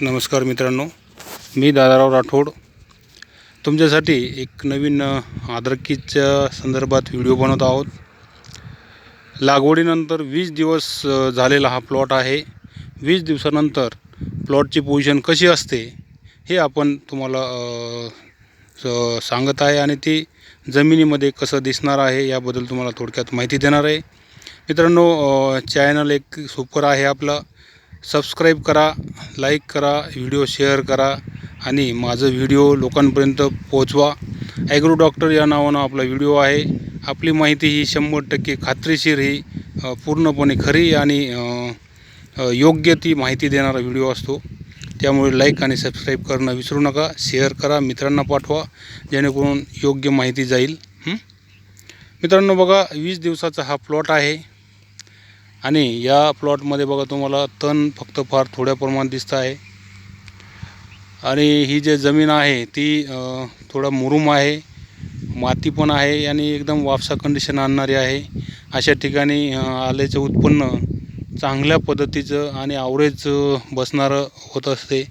नमस्कार मित्रांनो मी दादाराव राठोड. तुमच्यासाठी एक नवीन आदरकीच्या संदर्भात व्हिडिओ बनवत आहोत. लागवडीनंतर वीस दिवस झालेला हा प्लॉट आहे. वीस दिवसानंतर प्लॉटची पोझिशन कशी असते हे आपण तुम्हाला सांगत आहे आणि ती जमिनीमध्ये कसं दिसणार आहे याबद्दल तुम्हाला थोडक्यात माहिती देणार आहे. मित्रांनो चॅनल एक सुपर आहे आपलं. सबस्क्राईब करा लाईक करा व्हिडिओ शेअर करा आणि माझं व्हिडिओ लोकांपर्यंत पोहोचवा. ॲग्रो डॉक्टर या नावानं आपला व्हिडिओ आहे. आपली माहिती ही शंभर टक्के खात्रीशीर ही पूर्णपणे खरी आणि योग्य ती माहिती देणारा व्हिडिओ असतो. त्यामुळे लाईक आणि सबस्क्राईब करणं विसरू नका. शेअर करा मित्रांना पाठवा जेणेकरून योग्य माहिती जाईल. मित्रांनो बघा वीस दिवसाचा हा प्लॉट आहे. आणि या प्लॉटमध्ये बघा तुम्हाला तण फक्त फार थोड्या प्रमाणात दिसतं आहे. आणि ही जे जमीन आहे ती थोडा मुरुम आहे माती पण आहे आणि एकदम वापसा कंडिशन आणणारी आहे. अशा ठिकाणी आल्याचं उत्पन्न चांगल्या पद्धतीचं आणि आवरेज बसणारं होत असते.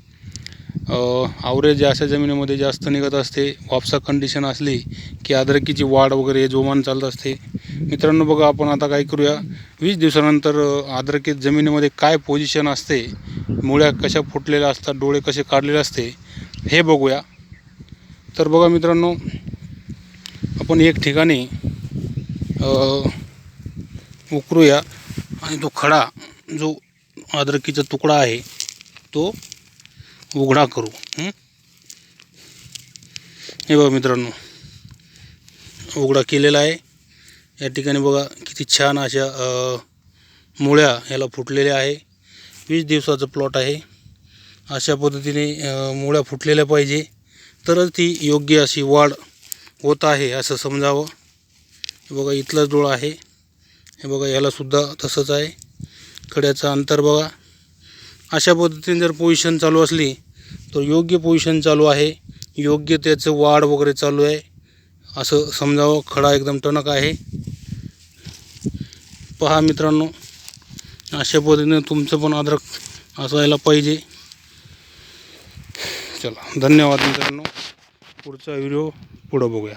आवरेज अशा जमिनीमध्ये जास्त निघत असते वापसा कंडिशन असली की अद्रकीची वाढ वगैरे जोमान चालत असते. मित्रांनो बघा आपण आता काय करूया? वीस दिवसानंतर अद्रकीत जमिनीमध्ये काय पोझिशन असते? मुळ्या कशा फुटलेल्या असतात? डोळे कसे काढलेले असते? हे बघूया. तर बघा मित्रांनो आपण एक ठिकाणी उकरूया आणि तो खडा जो अद्रकीचा तुकडा आहे तो उघडा करू. हे बघा मित्रांनो उघडा केलेला आहे. या ठिकाणी बघा किती छान अशा मुळ्या याला फुटलेल्या आहे. वीस दिवसाचं प्लॉट आहे. अशा पद्धतीने मुळ्या फुटलेल्या पाहिजे. तरच ती योग्य अशी वाढ होत आहे असं समजावं. बघा इथलाच डोळा आहे. हे बघा यालासुद्धा तसंच आहे. कड्याचं अंतर बघा. अशा पद्धतीने जर पोझिशन चालू असली तर योग्य पोझिशन चालू आहे. योग्य त्याचं वाढ वगैरे चालू आहे. असं समजावं. खडा एकदम टणक आहे. पहा मित्रांनो अशा पद्धतीने तुमचं पण अद्रक असायला पाहिजे. चला धन्यवाद मित्रांनो. पुढचा व्हिडिओ पुढं बघूया.